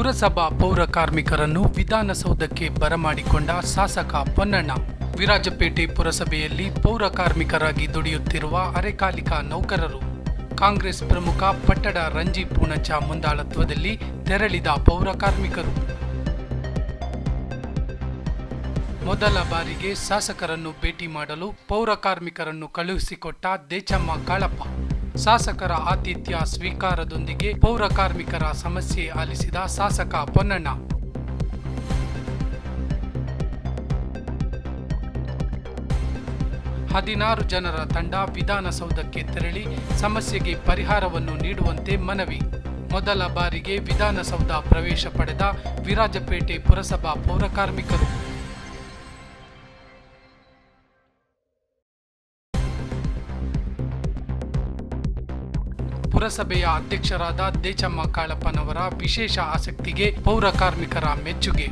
ಪುರಸಭಾ ಪೌರ ಕಾರ್ಮಿಕರನ್ನು ವಿಧಾನಸೌಧಕ್ಕೆ ಬರಮಾಡಿಕೊಂಡ ಶಾಸಕ ಪೊನ್ನಣ್ಣ. ವಿರಾಜಪೇಟೆ ಪುರಸಭೆಯಲ್ಲಿ ಪೌರ ಕಾರ್ಮಿಕರಾಗಿ ದುಡಿಯುತ್ತಿರುವ ಅರೆಕಾಲಿಕ ನೌಕರರು. ಕಾಂಗ್ರೆಸ್ ಪ್ರಮುಖ ಪಟ್ಟಡ ರಂಜಿ ಪೂಣಚ ಮುಂದಾಳತ್ವದಲ್ಲಿ ತೆರಳಿದ ಪೌರ ಕಾರ್ಮಿಕರು. ಮೊದಲ ಬಾರಿಗೆ ಶಾಸಕರನ್ನು ಭೇಟಿ ಮಾಡಲು ಪೌರ ಕಾರ್ಮಿಕರನ್ನು ಕಳುಹಿಸಿಕೊಟ್ಟ ದೇಚಮ್ಮ ಕಾಳಪ್ಪ. ಶಾಸಕರ ಆತಿಥ್ಯ ಸ್ವೀಕಾರದೊಂದಿಗೆ ಪೌರ ಕಾರ್ಮಿಕರ ಸಮಸ್ಯೆ ಆಲಿಸಿದ ಶಾಸಕ ಪೊನ್ನಣ್ಣ. ಹದಿನಾರು ಜನರ ತಂಡ ವಿಧಾನಸೌಧಕ್ಕೆ ತೆರಳಿ ಸಮಸ್ಯೆಗೆ ಪರಿಹಾರವನ್ನು ನೀಡುವಂತೆ ಮನವಿ. ಮೊದಲ ಬಾರಿಗೆ ವಿಧಾನಸೌಧ ಪ್ರವೇಶ ಪಡೆದ ವಿರಾಜಪೇಟೆ ಪುರಸಭಾ ಪೌರ ಕಾರ್ಮಿಕರು. ಪುರಸಭೆಯ ಅಧ್ಯಕ್ಷರಾದ ದೇಚಮ್ಮ ಕಾಳಪ್ಪನವರ ವಿಶೇಷ ಆಸಕ್ತಿಗೆ ಪೌರ ಕಾರ್ಮಿಕರ ಮೆಚ್ಚುಗೆ.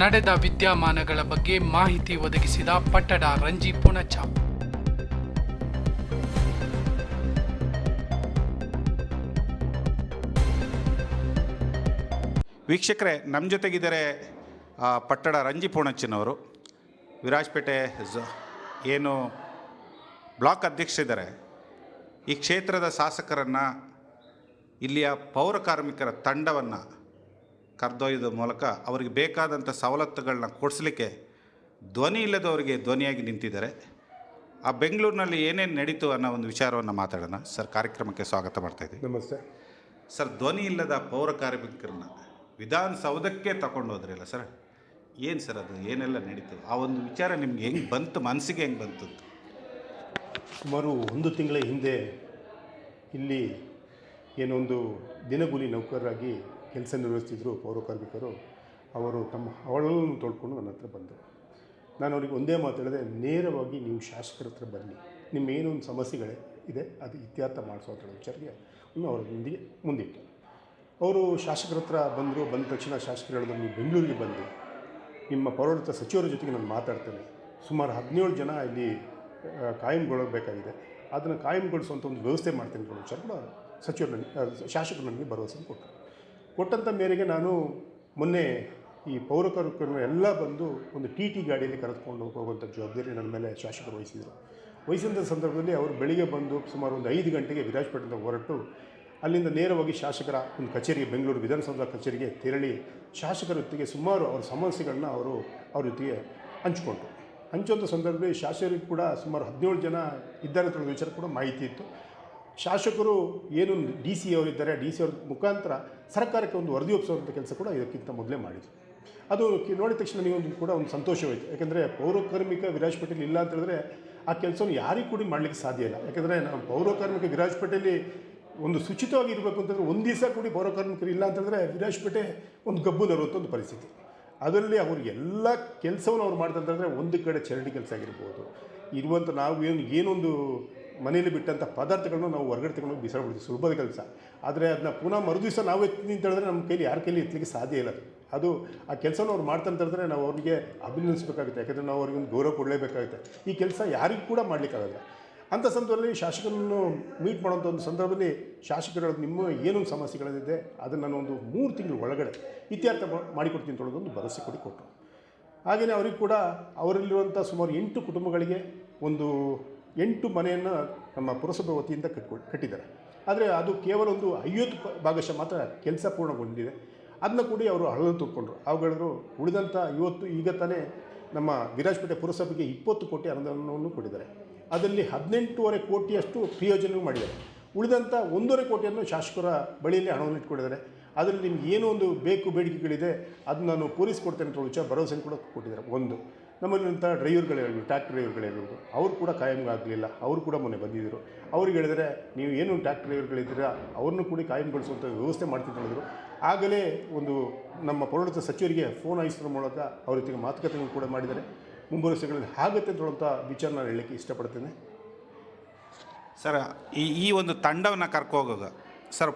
ನಡೆದ ವಿದ್ಯಮಾನಗಳ ಬಗ್ಗೆ ಮಾಹಿತಿ ಒದಗಿಸಿದ ಪಟ್ಟಡ ರಂಜಿ ಪುಣಚ. ವೀಕ್ಷಕರೇ ನಮ್ಮ ಜೊತೆಗಿದ್ದಾರೆ ಪಟ್ಟಡ ರಂಜಿ ಪೂಣಚ್ಚನವರು. ವಿರಾಜಪೇಟೆ ಏನು ಬ್ಲಾಕ್ ಅಧ್ಯಕ್ಷರಿದ್ದಾರೆ. ಈ ಕ್ಷೇತ್ರದ ಶಾಸಕರನ್ನು ಇಲ್ಲಿಯ ಪೌರ ಕಾರ್ಮಿಕರ ತಂಡವನ್ನು ಕರೆದೊಯ್ದ ಮೂಲಕ ಅವರಿಗೆ ಬೇಕಾದಂಥ ಸವಲತ್ತುಗಳನ್ನ ಕೊಡಿಸ್ಲಿಕ್ಕೆ ಧ್ವನಿ ಇಲ್ಲದವರಿಗೆ ಧ್ವನಿಯಾಗಿ ನಿಂತಿದ್ದಾರೆ. ಆ ಬೆಂಗಳೂರಿನಲ್ಲಿ ಏನೇನು ನಡೀತು ಅನ್ನೋ ಒಂದು ವಿಚಾರವನ್ನು ಮಾತಾಡೋಣ. ಸರ್ ಕಾರ್ಯಕ್ರಮಕ್ಕೆ ಸ್ವಾಗತ ಮಾಡ್ತಾಯಿದ್ದೀವಿ ನಮಸ್ತೆ. ಸರ್ ಧ್ವನಿ ಇಲ್ಲದ ಪೌರ ಕಾರ್ಮಿಕರನ್ನ ವಿಧಾನಸೌಧಕ್ಕೆ ತಗೊಂಡು ಹೋದ್ರಲ್ಲ ಸರ್ ಏನು ಸರ್ ಅದು? ಏನೆಲ್ಲ ನಡೀತು? ಆ ಒಂದು ವಿಚಾರ ನಿಮ್ಗೆ ಹೆಂಗೆ ಬಂತು? ಮನಸ್ಸಿಗೆ ಹೆಂಗೆ ಬಂತು ಸುಮಾರು ಒಂದು ತಿಂಗಳ ಹಿಂದೆ ಇಲ್ಲಿ ಏನೊಂದು ದಿನಗೂಲಿ ನೌಕರರಾಗಿ ಕೆಲಸ ನಿರ್ವಹಿಸ್ತಿದ್ರು ಪೌರ ಕಾರ್ಮಿಕರು ಅವರು ತಮ್ಮ ಅವಳನ್ನು ತೊಳ್ಕೊಂಡು ನನ್ನ ಹತ್ರ ಬಂದರು. ನಾನು ಅವ್ರಿಗೆ ಒಂದೇ ಮಾತು ಹೇಳಿದೆ, ನೇರವಾಗಿ ನೀವು ಶಾಸಕರ ಹತ್ರ ಬನ್ನಿ. ನಿಮ್ಮ ಏನೊಂದು ಸಮಸ್ಯೆಗಳೇ ಇದೆ, ಅದು ಇತ್ಯರ್ಥ ಮಾಡಿಸೋ ವಿಚಾರಕ್ಕೆ ಅವರೊಂದಿಗೆ ಮುಂದಿಟ್ಟು. ಅವರು ಶಾಸಕರ ಹತ್ರ ಬಂದರು, ಬಂದ ತಕ್ಷಣ ಶಾಸಕರು ಹೇಳಿದ್ರು, ನೀವು ಬೆಂಗಳೂರಿಗೆ ಬಂದು ನಿಮ್ಮ ಪೌರಾಡಳಿತ ಸಚಿವರ ಜೊತೆಗೆ ನಾನು ಮಾತಾಡ್ತೇನೆ. ಸುಮಾರು ಹದಿನೇಳು ಜನ ಇಲ್ಲಿ ಕಾಯಂಗೊಳ್ಳಬೇಕಾಗಿದೆ ಅದನ್ನು ಕಾಯಂಗೊಳಿಸುವಂಥ ಒಂದು ವ್ಯವಸ್ಥೆ ಮಾಡ್ತೇನೆ ಕೂಡ ವಿಚಾರ ಕೂಡ ಸಚಿವರು ನನಗೆ ಶಾಸಕರು ನನಗೆ ಭರವಸೆ ಕೊಟ್ಟರು. ಕೊಟ್ಟಂಥ ಮೇರೆಗೆ ನಾನು ಮೊನ್ನೆ ಈ ಪೌರ ಎಲ್ಲ ಬಂದು ಒಂದು ಟಿ ಟಿ ಗಾಡಿಯಲ್ಲಿ ಕರೆದುಕೊಂಡು ಹೋಗುವಂಥ ಜವಾಬ್ದಾರಿ ನನ್ನ ಮೇಲೆ ಶಾಸಕರು ವಹಿಸಿದರು. ವಹಿಸಿದ ಸಂದರ್ಭದಲ್ಲಿ ಅವರು ಬೆಳಿಗ್ಗೆ ಬಂದು ಸುಮಾರು ಒಂದು ಐದು ಗಂಟೆಗೆ ವಿರಾಜಪೇಟೆಯಿಂದ ಹೊರಟು ಅಲ್ಲಿಂದ ನೇರವಾಗಿ ಶಾಸಕರ ಒಂದು ಕಚೇರಿಗೆ ಬೆಂಗಳೂರು ವಿಧಾನಸೌಧ ಕಚೇರಿಗೆ ತೆರಳಿ ಶಾಸಕರ ಜೊತೆಗೆ ಸುಮಾರು ಅವರ ಸಮಸ್ಯೆಗಳನ್ನ ಅವರು ಅವ್ರ ಜೊತೆಗೆ ಹಂಚಿಕೊಂಡ್ರು. ಹಂಚುವಂಥ ಸಂದರ್ಭದಲ್ಲಿ ಶಾಸಕರಿಗೆ ಕೂಡ ಸುಮಾರು ಹದಿನೇಳು ಜನ ಇದ್ದಾರೆ ವಿಚಾರ ಕೂಡ ಮಾಹಿತಿ ಇತ್ತು. ಶಾಸಕರು ಏನು ಡಿ ಸಿ ಅವರಿದ್ದಾರೆ, ಡಿ ಸಿ ಅವ್ರ ಮುಖಾಂತರ ಸರ್ಕಾರಕ್ಕೆ ಒಂದು ವರದಿ ಒಪ್ಪಿಸುವಂಥ ಕೆಲಸ ಕೂಡ ಇದಕ್ಕಿಂತ ಮೊದಲೇ ಮಾಡಿದರು. ಅದು ನೋಡಿದ ತಕ್ಷಣ ನನಗೊಂದು ಕೂಡ ಒಂದು ಸಂತೋಷವಾಯಿತು. ಯಾಕೆಂದರೆ ಪೌರಕಾರ್ಮಿಕ ವಿರಾಜ್ ಪಟೇಲ್ ಇಲ್ಲ ಅಂತ ಹೇಳಿದ್ರೆ ಆ ಕೆಲಸವನ್ನು ಯಾರಿಗೂ ಕೂಡ ಮಾಡಲಿಕ್ಕೆ ಸಾಧ್ಯ ಇಲ್ಲ. ಯಾಕೆಂದರೆ ನಾವು ಪೌರಕಾರ್ಮಿಕ ವಿರಾಜ್ ಪಟೇಲ್ ಒಂದು ಶುಚಿತವಾಗಿ ಇರಬೇಕು ಅಂತಂದರೆ ಒಂದು ದಿವಸ ಕೂಡ ಪೌರಕಾರ್ಮಿಕರು ಇಲ್ಲ ಅಂತಂದರೆ ವಿರಾಜಪೇಟೆ ಒಂದು ಗಬ್ಬು ನರುವಂಥ ಒಂದು ಪರಿಸ್ಥಿತಿ. ಅದರಲ್ಲಿ ಅವರು ಎಲ್ಲ ಕೆಲಸವನ್ನು ಅವ್ರು ಮಾಡ್ತಂತಂದರೆ ಒಂದು ಕಡೆ ಚರಂಡಿ ಕೆಲಸ ಆಗಿರ್ಬೋದು. ಇರುವಂಥ ನಾವು ಏನು, ಏನೊಂದು ಮನೆಯಲ್ಲಿ ಬಿಟ್ಟಂಥ ಪದಾರ್ಥಗಳನ್ನ ನಾವು ಹೊರಗಡೆ ತಗೊಂಡು ಬಿಸಾಡ್ಬಿಡ್ತೀವಿ. ಸುಲಭದ ಕೆಲಸ. ಆದರೆ ಅದನ್ನ ಪುನಃ ಮರುದಿವಸ ನಾವು ಎತ್ತೀನಿ ಅಂತ ಹೇಳಿದ್ರೆ ನಮ್ಮ ಕೈಲಿ, ಯಾರ ಕೈಲಿ ಎತ್ತಲಿಕ್ಕೆ ಸಾಧ್ಯ ಇಲ್ಲ ಅದು. ಆ ಕೆಲಸನ ಅವ್ರು ಮಾಡ್ತಾರೆ ಅಂತ ಹೇಳಿದ್ರೆ ನಾವು ಅವ್ರಿಗೆ ಅಭಿನಂದಿಸಬೇಕಾಗುತ್ತೆ. ಯಾಕಂದರೆ ನಾವು ಅವ್ರಿಗೆ ಒಂದು ಗೌರವ ಕೊಡಲೇಬೇಕಾಗುತ್ತೆ. ಈ ಕೆಲಸ ಯಾರಿಗೂ ಕೂಡ ಮಾಡಲಿಕ್ಕಾಗಲ್ಲ. ಅಂಥ ಸಂದರ್ಭದಲ್ಲಿ ಶಾಸಕರನ್ನು ಮೀಟ್ ಮಾಡೋಂಥ ಒಂದು ಸಂದರ್ಭದಲ್ಲಿ ಶಾಸಕರು ನಿಮ್ಮ ಏನೊಂದು ಸಮಸ್ಯೆಗಳಿದೆ ಅದನ್ನು ನಾನು ಒಂದು ಮೂರು ತಿಂಗಳು ಒಳಗಡೆ ಇತ್ಯರ್ಥ ಮಾಡಿಕೊಡ್ತೀನಿ ಅಂತ ಒಂದು ಭರವಸೆ ಕೊಡಿ ಕೊಟ್ಟರು. ಹಾಗೆಯೇ ಅವ್ರಿಗೆ ಕೂಡ ಅವರಲ್ಲಿರುವಂಥ ಸುಮಾರು ಎಂಟು ಕುಟುಂಬಗಳಿಗೆ ಒಂದು ಎಂಟು ಮನೆಯನ್ನು ನಮ್ಮ ಪುರಸಭೆ ವತಿಯಿಂದ ಕಟ್ಕೊಂಡು ಕಟ್ಟಿದ್ದಾರೆ. ಆದರೆ ಅದು ಕೇವಲ ಒಂದು ಐವತ್ತು ಭಾಗಶಃ ಮಾತ್ರ ಕೆಲಸ ಪೂರ್ಣಗೊಂಡಿದೆ. ಅದನ್ನ ಕೂಡಿ ಅವರು ಹಳಲು ತುಂಬಿಕೊಂಡ್ರು. ಅವುಗಳು ಉಳಿದಂಥ ಇವತ್ತು ಈಗ ತಾನೇ ನಮ್ಮ ವಿರಾಜಪೇಟೆ ಪುರಸಭೆಗೆ ಇಪ್ಪತ್ತು ಕೋಟಿ ಅನುದಾನವನ್ನು ಕೊಟ್ಟಿದ್ದಾರೆ. ಅದರಲ್ಲಿ ಹದಿನೆಂಟೂವರೆ ಕೋಟಿಯಷ್ಟು ಪ್ರಯೋಜನ ಮಾಡಿದ್ದಾರೆ. ಉಳಿದಂಥ ಒಂದೂವರೆ ಕೋಟಿಯನ್ನು ಶಾಸಕರ ಬಳಿಯಲ್ಲಿ ಹಣವನ್ನು ಇಟ್ಕೊಂಡಿದ್ದಾರೆ. ಅದರಲ್ಲಿ ನಿಮ್ಗೆ ಏನೋ ಒಂದು ಬೇಕು ಬೇಡಿಕೆಗಳಿದೆ ಅದನ್ನ ನಾನು ಪೂರೈಸಿಕೊಡ್ತೇನೆ ಅಂತ ವಿಚಾರ ಭರವಸೆ ಕೂಡ ಕೊಟ್ಟಿದ್ದಾರೆ. ಒಂದು. ನಮ್ಮಲ್ಲಿರುವಂಥ ಡ್ರೈವರ್ಗಳಿರ್ಬೋದು ಟ್ಯಾಕ್ಟರ್ ಡ್ರೈವರ್ಗಳಿರ್ಬೋದು ಅವರು ಕೂಡ ಕಾಯಂಗಾಗಲಿಲ್ಲ ಅವರು ಕೂಡ ಮೊನ್ನೆ ಬಂದಿದ್ದರು. ಅವ್ರಿಗೆ ಹೇಳಿದರೆ, ನೀವು ಏನು ಟ್ಯಾಕ್ಟರ್ ಡ್ರೈವರ್ಗಳಿದ್ದೀರಾ ಅವ್ರನ್ನೂ ಕೂಡ ಕಾಯಂಗೊಳಿಸುವಂಥ ವ್ಯವಸ್ಥೆ ಹೇಳಿದ್ರು. ಆಗಲೇ ಒಂದು ನಮ್ಮ ಪೌರಾಡಳಿತ ಸಚಿವರಿಗೆ ಫೋನ್ ಹಾಯಿಸೋದ್ರ ಮೂಲಕ ಅವ್ರ ಜೊತೆಗೆ ಮಾತುಕತೆಗಳು ಕೂಡ ಮಾಡಿದ್ದಾರೆ. ಮುಂಬರುವ ದಿವಸಗಳಲ್ಲಿ ಆಗುತ್ತೆ ಅಂತ ವಿಚಾರ ನಾನು ಹೇಳಲಿಕ್ಕೆ ಇಷ್ಟಪಡ್ತೇನೆ. ಸರ್, ಈ ಈ ಒಂದು ತಂಡವನ್ನು ಕರ್ಕೋಗೋಗ, ಸರ್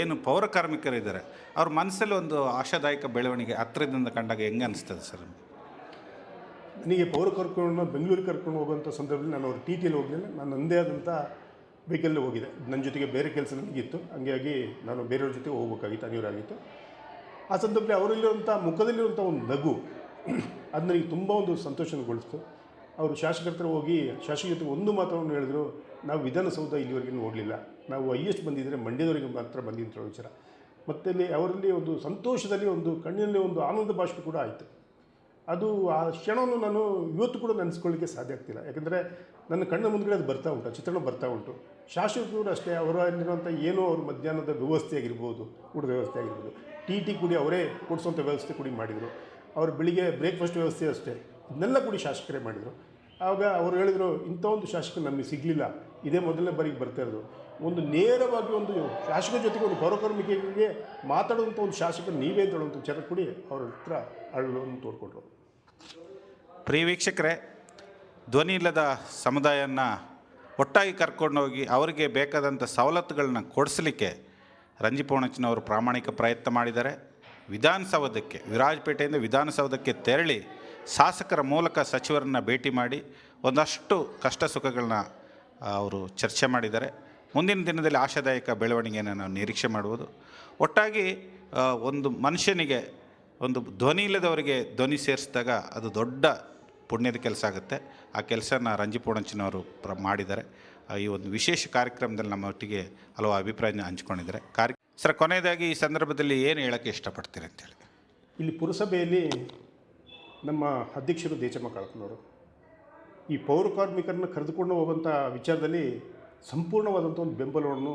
ಏನು ಪೌರ ಕಾರ್ಮಿಕರಿದ್ದಾರೆ. ಅವ್ರ ಮನಸ್ಸಲ್ಲಿ ಒಂದು ಆಶಾದಾಯಕ ಬೆಳವಣಿಗೆ ಹತ್ತಿರದಿಂದ ಕಂಡಾಗ ಹೆಂಗೆ ಅನಿಸ್ತದೆ ಸರ್? ನನಗೆ ಪೌರ ಕರ್ಕೊಂಡು ಬೆಂಗಳೂರಿಗೆ ಕರ್ಕೊಂಡು ಹೋಗುವಂಥ ಸಂದರ್ಭದಲ್ಲಿ ನಾನು ಅವ್ರ ಟಿ ಟಿಯಲ್ಲಿ ಹೋಗಲಿಲ್ಲ. ನಾನು ನನ್ನದೇ ಆದಂಥ ವೆಹಿಕಲ್ಲೇ ಹೋಗಿದೆ ನನ್ನ ಜೊತೆಗೆ ಬೇರೆ ಕೆಲಸ ನನಗಿತ್ತು ಹಂಗಾಗಿ ನಾನು ಬೇರೆಯವ್ರ ಜೊತೆ ಹೋಗ್ಬೇಕಾಗಿತ್ತು ಅನಿವಾರ್ಯ ಆಗಿತ್ತು ಆ ಸಂದರ್ಭದಲ್ಲಿ ಅವರಲ್ಲಿರುವಂಥ ಮುಖದಲ್ಲಿರುವಂಥ ಒಂದು ನಗು ಅದು ನನಗೆ ತುಂಬ ಒಂದು ಸಂತೋಷಗೊಳಿಸ್ತು ಅವರು ಶಾಸಕರ ಹೋಗಿ, ಶಾಸಕ ಜೊತೆ ಒಂದು ಮಾತನ್ನು ಹೇಳಿದ್ರು, ನಾವು ವಿಧಾನಸೌಧ ಇಲ್ಲಿವರೆಗೆ ನೋಡಲಿಲ್ಲ. ನಾವು ಹೈಯೆಸ್ಟ್ ಬಂದಿದ್ದರೆ ಮಂಡ್ಯದವರೆಗೆ ಮಾತ್ರ ಬಂದಿದ್ದಂಥ ವಿಚಾರ. ಮತ್ತು ಅಲ್ಲಿ ಅವರಲ್ಲಿ ಒಂದು ಸಂತೋಷದಲ್ಲಿ ಒಂದು ಕಣ್ಣಿನಲ್ಲಿ ಒಂದು ಆನಂದ ಭಾಷೆ ಕೂಡ ಆಯಿತು. ಅದು ಆ ಕ್ಷಣವನ್ನು ನಾನು ಇವತ್ತು ಕೂಡ ನೆನೆಸ್ಕೊಳ್ಳಿಕ್ಕೆ ಸಾಧ್ಯ ಆಗ್ತಿಲ್ಲ. ಯಾಕಂದರೆ ನನ್ನ ಕಣ್ಣ ಮುಂದ್ಗಡೆ ಅದು ಬರ್ತಾ ಉಂಟು, ಚಿತ್ರಣ ಬರ್ತಾ ಉಂಟು. ಶಾಸಕರು ಅಷ್ಟೇ ಅವರಲ್ಲಿರುವಂಥ ಏನೋ ಅವ್ರ ಮಧ್ಯಾಹ್ನದ ವ್ಯವಸ್ಥೆ ಆಗಿರ್ಬೋದು, ಊಟದ ವ್ಯವಸ್ಥೆ ಆಗಿರ್ಬೋದು. ಟಿ ಟಿ ಕುಡಿ ಅವರೇ ಕೊಡಿಸುವಂಥ ವ್ಯವಸ್ಥೆ ಕೂಡ ಮಾಡಿದರು. ಅವ್ರ ಬೆಳಿಗ್ಗೆ ಬ್ರೇಕ್ಫಾಸ್ಟ್ ವ್ಯವಸ್ಥೆ ಅಷ್ಟೇ. ಇದನ್ನೆಲ್ಲ ಕೂಡಿ ಶಾಸಕರೇ ಮಾಡಿದರು. ಆವಾಗ ಅವರು ಹೇಳಿದರು, ಇಂಥ ಒಂದು ಶಾಸಕ ನಮಗೆ ಸಿಗಲಿಲ್ಲ. ಇದೇ ಮೊದಲನೇ ಬಾರಿಗೆ ಬರ್ತಾ ಇರೋದು. ಒಂದು ನೇರವಾಗಿ ಒಂದು ಶಾಸಕ ಜೊತೆಗೆ ಒಂದು ಪೌರಕಾರ್ಮಿಕರಿಗೆ ಮಾತಾಡುವಂಥ ಒಂದು ಶಾಸಕರು ನೀವೇ ಅಂತ ಹೇಳುವಂಥ ವಿಚಾರ ಕೂಡಿ ಅವ್ರ ಹತ್ರ ಅಳುವನ್ನು ತೋಡ್ಕೊಟ್ರು ಪ್ರಿಯ ವೀಕ್ಷಕರೇ, ಧ್ವನಿ ಇಲ್ಲದ ಸಮುದಾಯನ ಒಟ್ಟಾಗಿ ಕರ್ಕೊಂಡೋಗಿ ಅವರಿಗೆ ಬೇಕಾದಂಥ ಸವಲತ್ತುಗಳನ್ನ ಕೊಡಿಸಲಿಕ್ಕೆ ರಂಜಿ ಪೌಣಚಿನವರು ಪ್ರಾಮಾಣಿಕ ಪ್ರಯತ್ನ ಮಾಡಿದ್ದಾರೆ. ವಿಧಾನಸೌಧಕ್ಕೆ, ವಿರಾಜಪೇಟೆಯಿಂದ ವಿಧಾನಸೌಧಕ್ಕೆ ತೆರಳಿ ಶಾಸಕರ ಮೂಲಕ ಸಚಿವರನ್ನು ಭೇಟಿ ಮಾಡಿ ಒಂದಷ್ಟು ಕಷ್ಟ ಸುಖಗಳನ್ನ ಅವರು ಚರ್ಚೆ ಮಾಡಿದ್ದಾರೆ. ಮುಂದಿನ ದಿನದಲ್ಲಿ ಆಶಾದಾಯಕ ಬೆಳವಣಿಗೆಯನ್ನು ನಾವು ನಿರೀಕ್ಷೆ ಮಾಡುವುದು ಒಟ್ಟಾಗಿ ಒಂದು ಮನುಷ್ಯನಿಗೆ ಒಂದು ಧ್ವನಿ ಇಲ್ಲದವರಿಗೆ ಧ್ವನಿ ಸೇರಿಸಿದಾಗ ಅದು ದೊಡ್ಡ ಪುಣ್ಯದ ಕೆಲಸ ಆಗುತ್ತೆ. ಆ ಕೆಲಸನ ರಂಜಿ ಪೂರ್ಣಚಿನವರು ಪ್ರ ಮಾಡಿದ್ದಾರೆ. ಈ ಒಂದು ವಿಶೇಷ ಕಾರ್ಯಕ್ರಮದಲ್ಲಿ ನಮ್ಮ ಒಟ್ಟಿಗೆ ಹಲವು ಅಭಿಪ್ರಾಯನ ಹಂಚ್ಕೊಂಡಿದ್ದಾರೆ. ಕಾರ್ಯ ಸರ್, ಕೊನೆಯದಾಗಿ ಈ ಸಂದರ್ಭದಲ್ಲಿ ಏನು ಹೇಳೋಕ್ಕೆ ಇಷ್ಟಪಡ್ತೀರಿ ಅಂತೇಳಿ ಇಲ್ಲಿ ಪುರಸಭೆಯಲ್ಲಿ ನಮ್ಮ ಅಧ್ಯಕ್ಷರು ದೇಚಮ್ಮ ಕಳಕನವರು ಈ ಪೌರ ಕಾರ್ಮಿಕರನ್ನ ಕರೆದುಕೊಂಡು ಹೋಗುವಂಥ ವಿಚಾರದಲ್ಲಿ ಸಂಪೂರ್ಣವಾದಂಥ ಒಂದು ಬೆಂಬಲವನ್ನು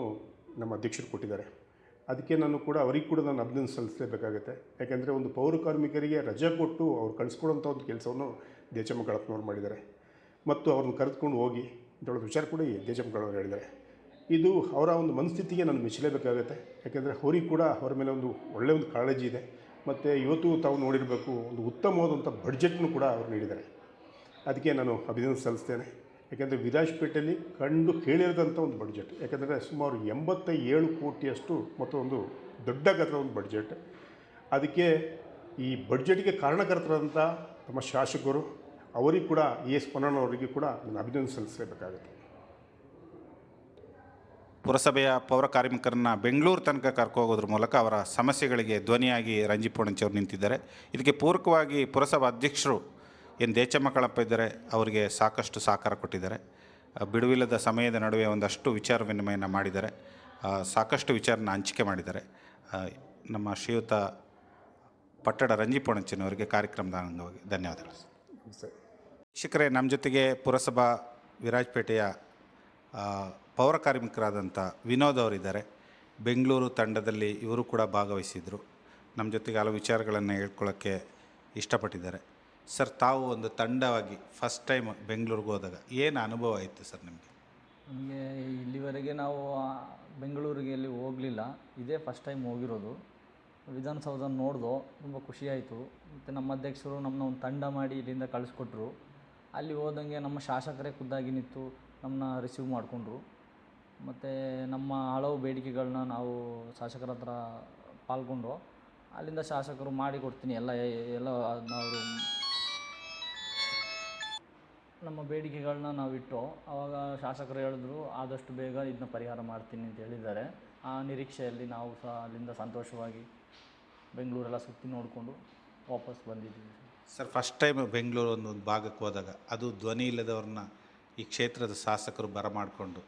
ನಮ್ಮ ಅಧ್ಯಕ್ಷರು ಕೊಟ್ಟಿದ್ದಾರೆ. ಅದಕ್ಕೆ ನಾನು ಕೂಡ ಅವರಿಗೆ ಕೂಡ ನಾನು ಅಭಿನಂದನೆ ಸಲ್ಲಿಸಲೇಬೇಕಾಗುತ್ತೆ. ಯಾಕೆಂದರೆ ಒಂದು ಪೌರ ಕಾರ್ಮಿಕರಿಗೆ ರಜೆ ಕೊಟ್ಟು ಅವ್ರು ಕಳಿಸ್ಕೊಡೋಂಥ ಒಂದು ಕೆಲಸವನ್ನು ದೇಚಮ್ಮ ಕಳಪ್ನವ್ರು ಮಾಡಿದ್ದಾರೆ. ಮತ್ತು ಅವ್ರನ್ನ ಕರೆದುಕೊಂಡು ಹೋಗಿ ದೊಡ್ಡ ವಿಚಾರ ಕೂಡ ದೇಚಮ್ಮ ಕಾಳವ್ರು ಹೇಳಿದ್ದಾರೆ. ಇದು ಅವರ ಒಂದು ಮನಸ್ಥಿತಿಗೆ ನಾನು ಮೆಚ್ಚಲೇಬೇಕಾಗುತ್ತೆ. ಯಾಕೆಂದರೆ ಅವ್ರಿಗೆ ಕೂಡ ಅವರ ಮೇಲೆ ಒಂದು ಒಳ್ಳೆಯ ಒಂದು ಕಾಳಜಿ ಇದೆ. ಮತ್ತು ಇವತ್ತು ತಾವು ನೋಡಿರಬೇಕು ಒಂದು ಉತ್ತಮವಾದಂಥ ಬಡ್ಜೆಟ್ನು ಕೂಡ ಅವ್ರು ನೀಡಿದ್ದಾರೆ. ಅದಕ್ಕೆ ನಾನು ಅಭಿನಂದನೆ ಸಲ್ಲಿಸ್ತೇನೆ. ಯಾಕೆಂದರೆ ವಿರಾಜಪೇಟೆಯಲ್ಲಿ ಕಂಡು ಕೇಳಿರದಂಥ ಒಂದು ಬಡ್ಜೆಟ್ ಯಾಕೆಂದರೆ ಸುಮಾರು ಎಂಬತ್ತ ಏಳು ಕೋಟಿಯಷ್ಟು ಮತ್ತು ಒಂದು ದೊಡ್ಡ ಗಾತ್ರದ ಒಂದು ಬಡ್ಜೆಟ್ ಅದಕ್ಕೆ ಈ ಬಡ್ಜೆಟ್ಗೆ ಕಾರಣಕರ್ತರಾದಂಥ ನಮ್ಮ ಶಾಸಕರು, ಅವರಿಗೆ ಕೂಡ ಎ ಎಸ್ ಪೊನ್ನಣ್ಣವರಿಗೆ ಕೂಡ ನಾನು ಅಭಿನಂದನೆ ಸಲ್ಲಿಸಲೇಬೇಕಾಗುತ್ತೆ. ಪುರಸಭೆಯ ಪೌರ ಕಾರ್ಮಿಕರನ್ನ ಬೆಂಗಳೂರು ತನಕ ಕರ್ಕೋಗೋದ್ರ ಮೂಲಕ ಅವರ ಸಮಸ್ಯೆಗಳಿಗೆ ಧ್ವನಿಯಾಗಿ ರಂಜಿ ಪೂಣಚ್ಚಿ ಅವರು ನಿಂತಿದ್ದಾರೆ. ಇದಕ್ಕೆ ಪೂರಕವಾಗಿ ಪುರಸಭಾ ಅಧ್ಯಕ್ಷರು ಏನು ದೇಚ ಮಕ್ಕಳಪ್ಪ ಇದ್ದಾರೆ, ಅವರಿಗೆ ಸಾಕಷ್ಟು ಸಹಕಾರ ಕೊಟ್ಟಿದ್ದಾರೆ. ಬಿಡುವಿಲ್ಲದ ಸಮಯದ ನಡುವೆ ಒಂದಷ್ಟು ವಿಚಾರ ವಿನಿಮಯನ ಮಾಡಿದ್ದಾರೆ. ಸಾಕಷ್ಟು ವಿಚಾರನ ಹಂಚಿಕೆ ಮಾಡಿದ್ದಾರೆ. ನಮ್ಮ ಶ್ರೀಯುತ ಪಟ್ಟಡ ರಂಜಿ ಪೂಣಚ್ಚಿನವರಿಗೆ ಕಾರ್ಯಕ್ರಮದ ಅಂಗವಾಗಿ ಧನ್ಯವಾದಗಳು ಶಿಕ್ಷಕರೇ ನಮ್ಮ ಜೊತೆಗೆ ಪುರಸಭಾ ವಿರಾಜಪೇಟೆಯ ಪೌರ ಕಾರ್ಮಿಕರಾದಂಥ ವಿನೋದ್ ಅವರಿದ್ದಾರೆ. ಬೆಂಗಳೂರು ತಂಡದಲ್ಲಿ ಇವರು ಕೂಡ ಭಾಗವಹಿಸಿದರು. ನಮ್ಮ ಜೊತೆಗೆ ಹಲವು ವಿಚಾರಗಳನ್ನು ಹೇಳ್ಕೊಳ್ಳೋಕ್ಕೆ ಇಷ್ಟಪಟ್ಟಿದ್ದಾರೆ. ಸರ್, ತಾವು ಒಂದು ತಂಡವಾಗಿ ಫಸ್ಟ್ ಟೈಮ್ ಬೆಂಗಳೂರಿಗೆ ಹೋದಾಗ ಏನು ಅನುಭವ ಆಯಿತು ಸರ್ ನಿಮಗೆ? ನಮಗೆ ಇಲ್ಲಿವರೆಗೆ ನಾವು ಬೆಂಗಳೂರಿಗೆ ಎಲ್ಲಿ ಹೋಗಲಿಲ್ಲ. ಇದೇ ಫಸ್ಟ್ ಟೈಮ್ ಹೋಗಿರೋದು. ವಿಧಾನಸೌಧ ನೋಡ್ದೋ, ತುಂಬ ಖುಷಿಯಾಯಿತು ಮತ್ತು ನಮ್ಮ ಅಧ್ಯಕ್ಷರು ನಮ್ಮನ್ನ ಒಂದು ತಂಡ ಮಾಡಿ ಇಲ್ಲಿಂದ ಕಳಿಸ್ಕೊಟ್ರು. ಅಲ್ಲಿ ಹೋದಂಗೆ ನಮ್ಮ ಶಾಸಕರೇ ಖುದ್ದಾಗಿ ನಿಂತು ನಮ್ಮನ್ನ ರಿಸೀವ್ ಮಾಡಿಕೊಂಡ್ರು. ಮತ್ತು ನಮ್ಮ ಹಲವು ಬೇಡಿಕೆಗಳನ್ನ ನಾವು ಶಾಸಕರ ಹತ್ರ ಪಾಲ್ಗೊಂಡು, ಅಲ್ಲಿಂದ ಶಾಸಕರು ಮಾಡಿ ಕೊಡ್ತೀನಿ, ಎಲ್ಲ ಎಲ್ಲ, ನಾವು ನಮ್ಮ ಬೇಡಿಕೆಗಳನ್ನ ನಾವಿಟ್ಟು ಆವಾಗ ಶಾಸಕರು ಹೇಳಿದ್ರು ಆದಷ್ಟು ಬೇಗ ಇದನ್ನ ಪರಿಹಾರ ಮಾಡ್ತೀನಿ ಅಂತ ಹೇಳಿದ್ದಾರೆ. ಆ ನಿರೀಕ್ಷೆಯಲ್ಲಿ ನಾವು ಸಹ ಅಲ್ಲಿಂದ ಸಂತೋಷವಾಗಿ ಬೆಂಗಳೂರೆಲ್ಲ ಸುತ್ತಿ ನೋಡಿಕೊಂಡು ವಾಪಸ್ ಬಂದಿದ್ದೀವಿ ಸರ್. ಫಸ್ಟ್ ಟೈಮ್ ಬೆಂಗಳೂರು ಒಂದು ಭಾಗಕ್ಕೆ ಹೋದಾಗ ಅದು ಧ್ವನಿ ಇಲ್ಲದವ್ರನ್ನ ಈ ಕ್ಷೇತ್ರದ ಶಾಸಕರು ಬರಮಾಡಿಕೊಂಡು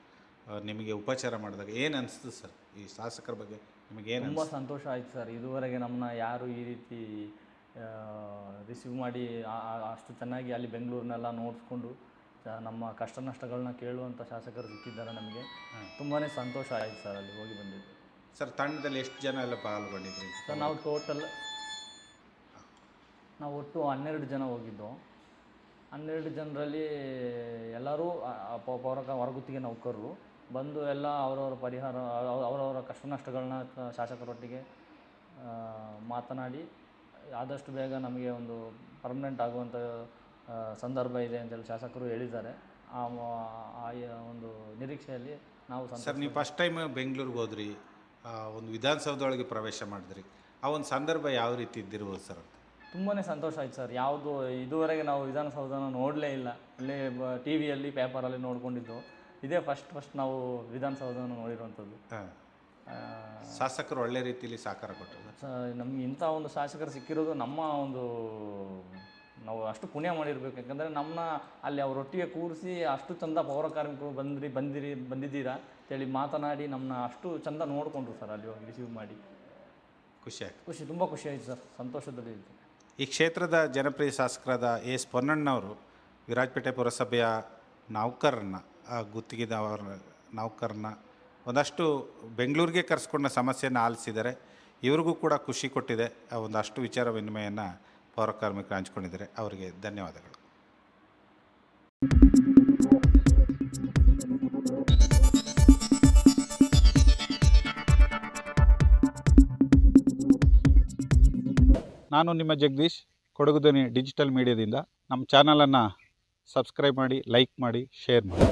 ನಿಮಗೆ ಉಪಚಾರ ಮಾಡಿದಾಗ ಏನು ಅನಿಸ್ತು ಸರ್? ಈ ಶಾಸಕರ ಬಗ್ಗೆ ನಿಮಗೆ ಏನು ತುಂಬ ಸಂತೋಷ ಆಯಿತು ಸರ್. ಇದುವರೆಗೆ ನಮ್ಮನ್ನ ಯಾರು ಈ ರೀತಿ ರಿಸೀವ್ ಮಾಡಿ ಅಷ್ಟು ಚೆನ್ನಾಗಿ ಅಲ್ಲಿ ಬೆಂಗಳೂರನ್ನೆಲ್ಲ ನೋಡಿಸ್ಕೊಂಡು ನಮ್ಮ ಕಷ್ಟ ನಷ್ಟಗಳನ್ನ ಕೇಳುವಂಥ ಶಾಸಕರು ಸಿಕ್ಕಿದ್ದಾರೆ ನಮಗೆ. ತುಂಬಾ ಸಂತೋಷ ಆಯಿತು ಸರ್ ಅಲ್ಲಿ ಹೋಗಿ ಬಂದಿದ್ದು. ಸರ್ ತಂಡದಲ್ಲಿ ಎಷ್ಟು ಜನ ಎಲ್ಲ ಪಾಲ್ಗೊಂಡಿದ್ರಿ? ಸರ್ ನಾವು ಟೋಟಲ್ ನಾವು ಒಟ್ಟು ಹನ್ನೆರಡು ಜನ ಹೋಗಿದ್ದು. ಹನ್ನೆರಡು ಜನರಲ್ಲಿ ಎಲ್ಲರೂ ಪೌರ ಹೊರಗುತ್ತಿಗೆ ನೌಕರರು. ಬಂದು ಎಲ್ಲ ಅವರವರ ಪರಿಹಾರ ಅವ- ಅವರವರ ಕಷ್ಟ ನಷ್ಟಗಳನ್ನ ಶಾಸಕರೊಟ್ಟಿಗೆ ಮಾತನಾಡಿ ಆದಷ್ಟು ಬೇಗ ನಮಗೆ ಒಂದು ಪರ್ಮನೆಂಟ್ ಆಗುವಂಥ ಸಂದರ್ಭ ಇದೆ ಅಂತೇಳಿ ಶಾಸಕರು ಹೇಳಿದ್ದಾರೆ. ಆ ಒಂದು ನಿರೀಕ್ಷೆಯಲ್ಲಿ ನಾವು ಸರ್ ನೀವು ಫಸ್ಟ್ ಟೈಮ್ ಬೆಂಗಳೂರಿಗೆ ಹೋದ್ರಿ. ಒಂದು ವಿಧಾನಸೌಧದೊಳಗೆ ಪ್ರವೇಶ ಮಾಡಿದ್ರಿ. ಆ ಒಂದು ಸಂದರ್ಭ ಯಾವ ರೀತಿ ಇದ್ದಿರ್ಬೋದು ಸರ್ ಅಂತ? ತುಂಬಾ ಸಂತೋಷ ಆಯ್ತು ಸರ್. ಯಾವುದು ಇದುವರೆಗೆ ನಾವು ವಿಧಾನಸೌಧನ ನೋಡಲೇ ಇಲ್ಲ. ಇಲ್ಲಿ ಟಿ ವಿಯಲ್ಲಿ ಪೇಪರಲ್ಲಿ ನೋಡ್ಕೊಂಡಿದ್ದು. ಇದೇ ಫಸ್ಟ್ ಫಸ್ಟ್ ನಾವು ವಿಧಾನಸೌಧನ ನೋಡಿರುವಂಥದ್ದು. ಹಾಂ. ಶಾಸಕರು ಒಳ್ಳೆ ರೀತಿಯಲ್ಲಿ ಸಹಕಾರ ಕೊಟ್ಟರು. ನಮ್ಮ ನಮ್ಗೆ ಇಂಥ ಒಂದು ಶಾಸಕರು ಸಿಕ್ಕಿರೋದು ನಮ್ಮ ಒಂದು ನಾವು ಅಷ್ಟು ಪುಣ್ಯ ಮಾಡಿರ್ಬೇಕು. ಯಾಕಂದರೆ ನಮ್ಮನ್ನ ಅಲ್ಲಿ ಅವರೊಟ್ಟಿಗೆ ಕೂರಿಸಿ ಅಷ್ಟು ಚಂದ ಪೌರ ಕಾರ್ಮಿಕರು ಬಂದ್ರಿ ಬಂದಿರಿ ಬಂದಿದ್ದೀರಾ ಅಂತೇಳಿ ಮಾತನಾಡಿ ನಮ್ಮನ್ನ ಅಷ್ಟು ಚಂದ ನೋಡಿಕೊಂಡ್ರು ಸರ್ ಅಲ್ಲಿ ಹೋಗಿ ರಿಸೀವ್ ಮಾಡಿ. ಖುಷಿ ಆಯ್ತು. ಖುಷಿ ತುಂಬ ಖುಷಿ ಆಯಿತು ಸರ್. ಸಂತೋಷದಲ್ಲಿ ಈ ಕ್ಷೇತ್ರದ ಜನಪ್ರಿಯ ಶಾಸಕರಾದ ಎಸ್ ಪೊನ್ನಣ್ಣವರು ವಿರಾಜಪೇಟೆ ಪುರಸಭೆಯ ನೌಕರನ್ನ ಗುತ್ತಿಗೆದವರ ನೌಕರನ್ನ ಒಂದಷ್ಟು ಬೆಂಗಳೂರಿಗೆ ಕರೆಸ್ಕೊಂಡ ಸಮಸ್ಯೆಯನ್ನು ಆಲಿಸಿದ್ದಾರೆ ಇವ್ರಿಗೂ ಕೂಡ ಖುಷಿ ಕೊಟ್ಟಿದೆ. ಆ ಒಂದಷ್ಟು ವಿಚಾರ ವಿನಿಮಯನ ಪೌರ ಕಾರ್ಮಿಕರು ಹಂಚ್ಕೊಂಡಿದ್ದಾರೆ. ಅವರಿಗೆ ಧನ್ಯವಾದಗಳು. ನಾನು ನಿಮ್ಮ ಜಗದೀಶ್ ಕೊಡಗು ಡಿಜಿಟಲ್ ಮೀಡಿಯಾದಿಂದ. ನಮ್ಮ ಚಾನಲನ್ನು ಸಬ್ಸ್ಕ್ರೈಬ್ ಮಾಡಿ, ಲೈಕ್ ಮಾಡಿ, ಶೇರ್ ಮಾಡಿ.